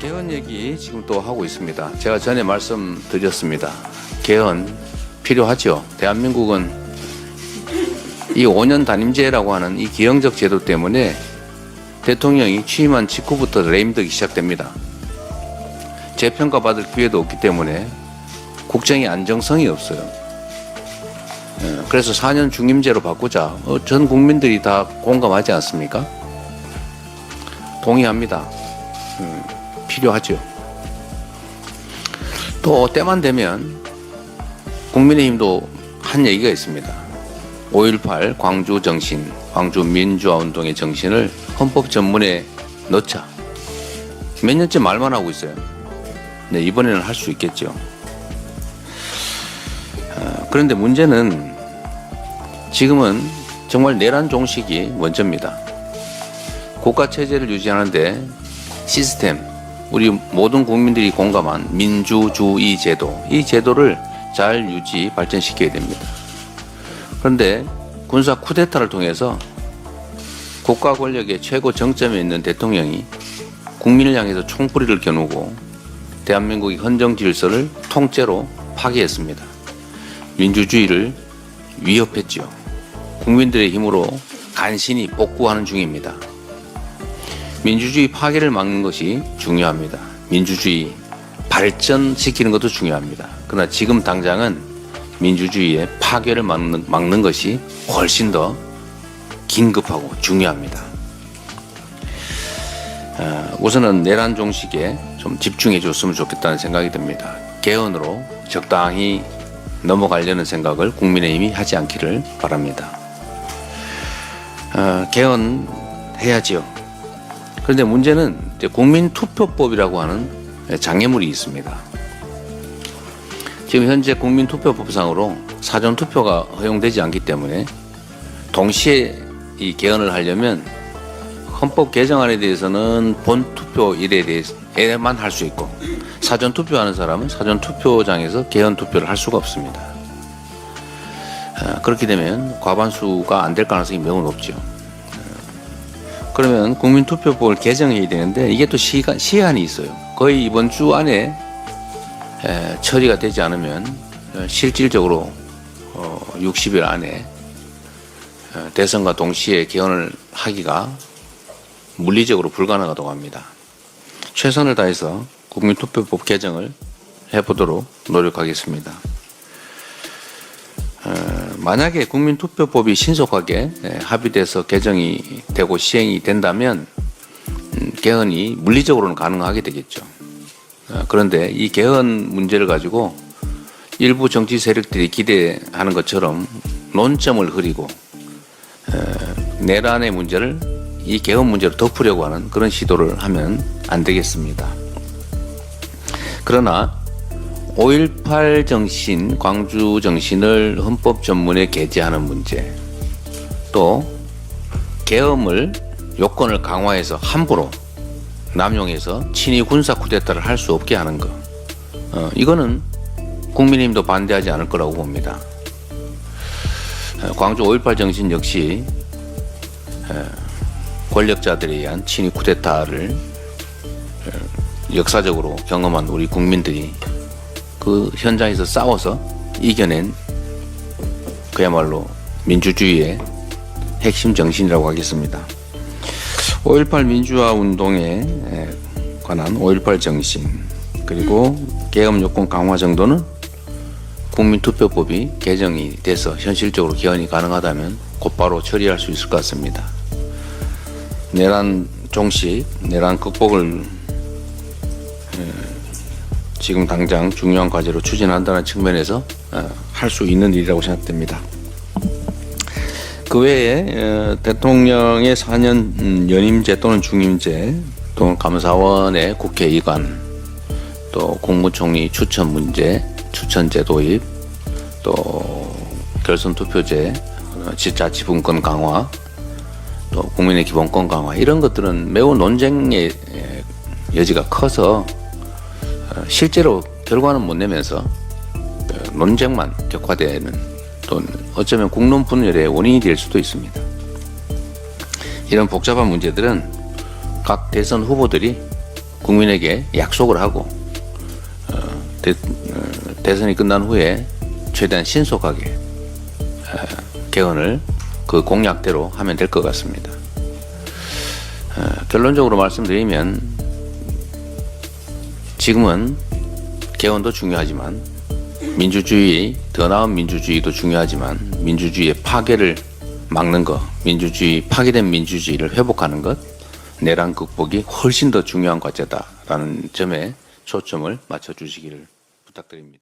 개헌 얘기 지금 또 하고 있습니다. 제가 전에 말씀드렸습니다. 개헌 필요하죠. 대한민국은 이 5년 단임제라고 하는 이 기형적 제도 때문에 대통령이 취임한 직후부터 레임덕이 시작됩니다. 재평가받을 기회도 없기 때문에 국정의 안정성이 없어요. 예, 그래서 4년 중임제로 바꾸자. 어, 전 국민들이 다 공감하지 않습니까? 동의합니다. 음, 필요하죠. 또 때만 되면 국민의힘도 한 얘기가 있습니다. 5.18 광주 정신, 광주 민주화 운동의 정신을 헌법 전문에 넣자. 몇 년째 말만 하고 있어요. 네, 이번에는 할 수 있겠죠. 어, 그런데 문제는 지금은 정말 내란 종식이 먼저입니다. 국가 체제를 유지하는데 시스템, 우리 모든 국민들이 공감한 민주주의 제도, 이 제도를 잘 유지 발전시켜야 됩니다. 그런데 군사 쿠데타를 통해서 국가 권력의 최고 정점에 있는 대통령이 국민을 향해서 총뿌리를 겨누고 대한민국의 헌정 질서를 통째로 파괴했습니다. 민주주의를 위협했죠. 국민들의 힘으로 간신히 복구하는 중입니다. 민주주의 파괴를 막는 것이 중요합니다. 민주주의 발전시키는 것도 중요합니다. 그러나 지금 당장은 민주주의의 파괴를 막는, 막는 것이 훨씬 더 긴급하고 중요합니다. 어, 우선은 내란 종식에 좀 집중해 줬으면 좋겠다는 생각이 듭니다. 개헌으로 적당히 넘어가려는 생각을 국민의힘이 하지 않기를 바랍니다. 어, 개헌해야지요. 그런데 문제는 국민투표법이라고 하는 장애물이 있습니다. 지금 현재 국민투표법상으로 사전투표가 허용되지 않기 때문에 동시에 이 개헌을 하려면 헌법 개정안에 대해서는 본투표일에 대해서만 할 수 있고 사전 투표하는 사람은 사전 투표장에서 개헌 투표를 할 수가 없습니다. 어, 그렇게 되면 과반수가 안 될 가능성이 매우 높죠. 어, 그러면 국민투표법을 개정해야 되는데 이게 또 시간, 시한이 있어요. 거의 이번 주 안에 에, 처리가 되지 않으면 어, 실질적으로 어, 60일 안에 어, 대선과 동시에 개헌을 하기가 물리적으로 불가능하다고 합니다. 최선을 다해서 국민투표법 개정을 해보도록 노력하겠습니다. 어, 만약에 국민투표법이 신속하게 예, 합의돼서 개정이 되고 시행이 된다면 음, 개헌이 물리적으로는 가능하게 되겠죠. 어, 그런데 이 개헌 문제를 가지고 일부 정치 세력들이 기대하는 것처럼 논점을 흐리고 어, 내란의 문제를 이 개헌 문제로 덮으려고 하는 그런 시도를 하면 안 되겠습니다. 그러나 5.18 정신, 광주 정신을 헌법 전문에 게재하는 문제, 또 계엄을 요건을 강화해서 함부로 남용해서 친위 군사 쿠데타를 할 수 없게 하는 것, 어, 이거는 국민의힘도 반대하지 않을 거라고 봅니다. 어, 광주 5.18 정신 역시 어, 권력자들에 의한 친위 쿠데타를 어, 역사적으로 경험한 우리 국민들이 그 현장에서 싸워서 이겨낸 그야말로 민주주의의 핵심 정신이라고 하겠습니다. 5.18 민주화 운동에 관한 5.18 정신 그리고 계엄 요건 강화 정도는 국민투표법이 개정이 돼서 현실적으로 개헌이 가능하다면 곧바로 처리할 수 있을 것 같습니다. 내란 종식, 내란 극복을 지금 당장 중요한 과제로 추진한다는 측면에서 어, 할수 있는 일이라고 생각됩니다. 그 외에 어, 대통령의 4년 음, 연임제 또는 중임제 또는 감사원의 국회 이관 또 국무총리 추천 문제 추천제 도입 또 결선 투표제 어, 지자치분권 강화 또 국민의 기본권 강화 이런 것들은 매우 논쟁의 에, 여지가 커서 어, 실제로 결과는 못 내면서 어, 논쟁만 격화되는 또 어쩌면 국론 분열의 원인이 될 수도 있습니다. 이런 복잡한 문제들은 각 대선 후보들이 국민에게 약속을 하고 어, 대, 어, 대선이 끝난 후에 최대한 신속하게 어, 개헌을 그 공약대로 하면 될 것 같습니다. 어, 결론적으로 말씀드리면 지금은 개헌도 중요하지만 민주주의 더 나은 민주주의도 중요하지만 민주주의의 파괴를 막는 것, 민주주의 파괴된 민주주의를 회복하는 것, 내란 극복이 훨씬 더 중요한 과제다라는 점에 초점을 맞춰 주시기를 부탁드립니다.